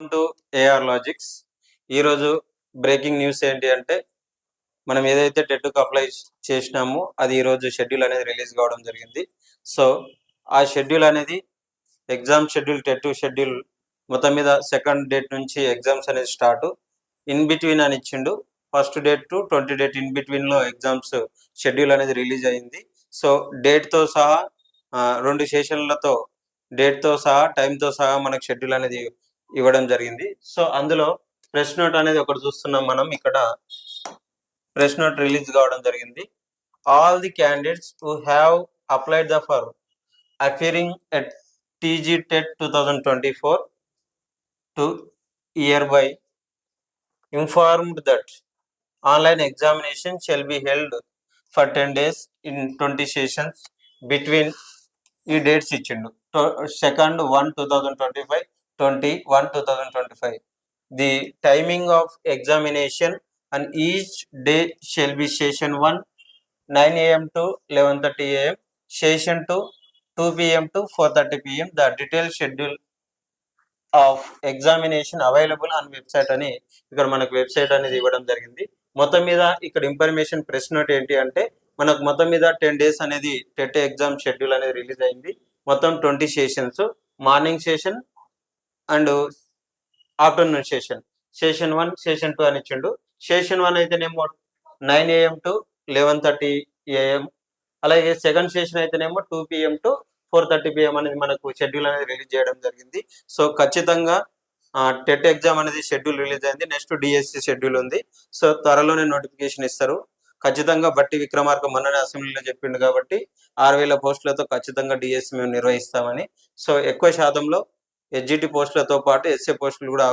To AR logics ఈరోజు breaking news ఏంటి అంటే మనం ఏదైతే టెట్కు అప్లై చేసినామో అది ఈరోజు షెడ్యూల్ అనేది రిలీజ్ కావడం జరిగింది. సో ఆ షెడ్యూల్ అనేది ఎగ్జామ్ షెడ్యూల్ టెట్ షెడ్యూల్ మొత్తం మీద సెకండ్ డేట్ నుంచి ఎగ్జామ్స్ అనేది స్టార్ట్ ఇన్ బిట్వీన్ అని ఇచ్చిండు. First date to twenty date in బిట్వీన్లో exams schedule అనేది రిలీజ్ అయింది. సో డేట్తో సహా రెండు సెషన్లతో డేట్తో సహా టైం తో సహా మనకు షెడ్యూల్ అనేది ఇవ్వడం జరిగింది. సో అందులో ప్రెస్ నోట్ అనేది ఒకటి చూస్తున్నాం మనం. ఇక్కడ ప్రెస్ నోట్ రిలీజ్ కావడం జరిగింది. All the candidates who have applied the for appearing at TG TET two thousand twenty four to year by informed that online examination shall be held for ten days in twenty sessions between ఈ dates ఇచ్చిండు. Second one two thousand twenty five twenty one two thousand twenty five the timing of examination and each day shall be session one nine AM to eleven thirty AM session to two PM to four thirty PM the detail schedule of examination available on website అని ఇక్కడ మనకు website అనేది ఇవ్వడం జరిగింది. మొత్తం మీద ఇక్కడ information press note ఏంటి అంటే మనకు మొత్తం మీద టెన్ డేస్ అనేది టెట్ ఎగ్జామ్ షెడ్యూల్ అనేది రిలీజ్ అయింది. మొత్తం twenty sessions. Morning session and afternoon session. Session one session two అని ఇచ్చిండు. సెషన్ వన్ అయితేనేమో nine AM to eleven thirty AM. అలాగే సెకండ్ సెషన్ అయితేనేమో two PM to four thirty PM అనేది మనకు షెడ్యూల్ అనేది రిలీజ్ చేయడం జరిగింది. సో ఖచ్చితంగా టెట్ ఎగ్జామ్ అనేది షెడ్యూల్ రిలీజ్ అయింది. నెక్స్ట్ డిఎస్సి షెడ్యూల్ ఉంది. సో త్వరలోనే నోటిఫికేషన్ ఇస్తారు. ఖచ్చితంగా బట్టి విక్రమార్క మొన్ననే అసెంబ్లీలో చెప్పిండు కాబట్టి ఆరు వేల పోస్టులతో ఖచ్చితంగా డిఎస్సి మేము నిర్వహిస్తామని. సో ఎక్కువ శాతంలో ఎస్జిటి పోస్టులతో పాటు ఎస్ఏ పోస్టులు కూడా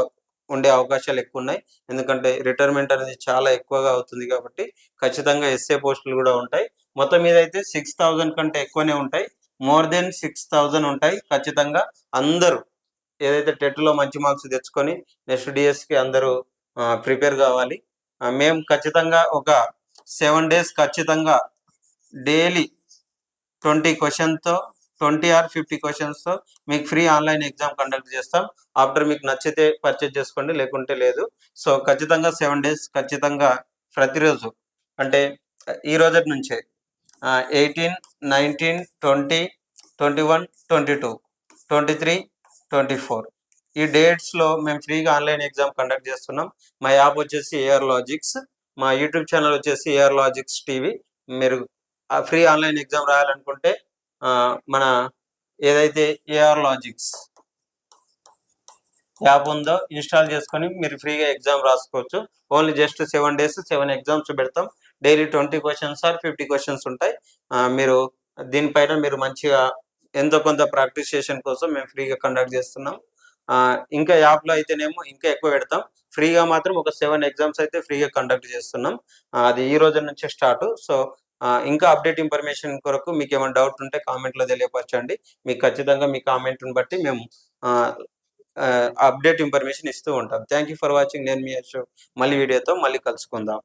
ఉండే అవకాశాలు ఎక్కువ ఉన్నాయి ఎందుకంటే రిటైర్మెంట్ అనేది చాలా ఎక్కువగా అవుతుంది కాబట్టి ఖచ్చితంగా ఎస్ఏ పోస్టులు కూడా ఉంటాయి. మొత్తం మీద అయితే సిక్స్ థౌజండ్ కంటే ఎక్కువనే ఉంటాయి. మోర్ దెన్ సిక్స్ థౌజండ్ ఉంటాయి ఖచ్చితంగా. అందరూ ఏదైతే టెట్లో మంచి మార్క్స్ తెచ్చుకొని నెక్స్ట్ డిఎస్కి అందరూ ప్రిపేర్ కావాలి. మేము ఖచ్చితంగా ఒక సెవెన్ డేస్ ఖచ్చితంగా డైలీ ట్వంటీ తో ట్వంటీ ఆర్ ఫిఫ్టీ తో మీకు ఫ్రీ ఆన్లైన్ ఎగ్జామ్ కండక్ట్ చేస్తాం. ఆఫ్టర్ మీకు నచ్చితే పర్చేజ్ చేసుకోండి లేకుంటే లేదు. సో ఖచ్చితంగా సెవెన్ డేస్ ఖచ్చితంగా ప్రతిరోజు అంటే ఈ రోజు నుంచే eighteen nineteen twenty twenty one twenty two twenty three twenty four ఈ డేట్స్లో మేము ఫ్రీగా ఆన్లైన్ ఎగ్జామ్ కండక్ట్ చేస్తున్నాం. మా యాప్ వచ్చేసి ఏఆర్ లాజిక్స్ మా యూట్యూబ్ ఛానల్ వచ్చేసి ఏఆర్ లాజిక్స్ టీవీ మీరు ఫ్రీ ఆన్లైన్ ఎగ్జామ్ రాయాలనుకుంటే మన ఏదైతే ఏఆర్ లాజిక్స్ యాప్ ఉందో ఇన్స్టాల్ చేసుకొని మీరు ఫ్రీగా ఎగ్జామ్ రాసుకోవచ్చు. Only just seven days seven exams పెడతాం. Daily twenty questions or fifty questions ఉంటాయి. మీరు దీనిపైన మీరు మంచిగా ఎంతో కొంత ప్రాక్టీస్ చేసిన కోసం మేము ఫ్రీగా కండక్ట్ చేస్తున్నాం. ఇంకా యాప్లో అయితేనేమో ఇంకా ఎక్కువ పెడతాం. ఫ్రీగా మాత్రం ఒక సెవెన్ ఎగ్జామ్స్ అయితే ఫ్రీగా కండక్ట్ చేస్తున్నాం. అది ఈ రోజు నుంచి స్టార్ట్ సో ఇంకా అప్డేట్ ఇన్ఫర్మేషన్ కొరకు మీకు ఏమైనా డౌట్ ఉంటే కామెంట్లో తెలియపరచండి. మీకు ఖచ్చితంగా మీ కామెంట్ బట్టి మేము అప్డేట్ ఇన్ఫర్మేషన్ ఇస్తూ ఉంటాం. థ్యాంక్ యూ ఫర్ వాచింగ్ నేను మీ అశోక్. మళ్ళీ వీడియోతో మళ్ళీ కలుసుకుందాం.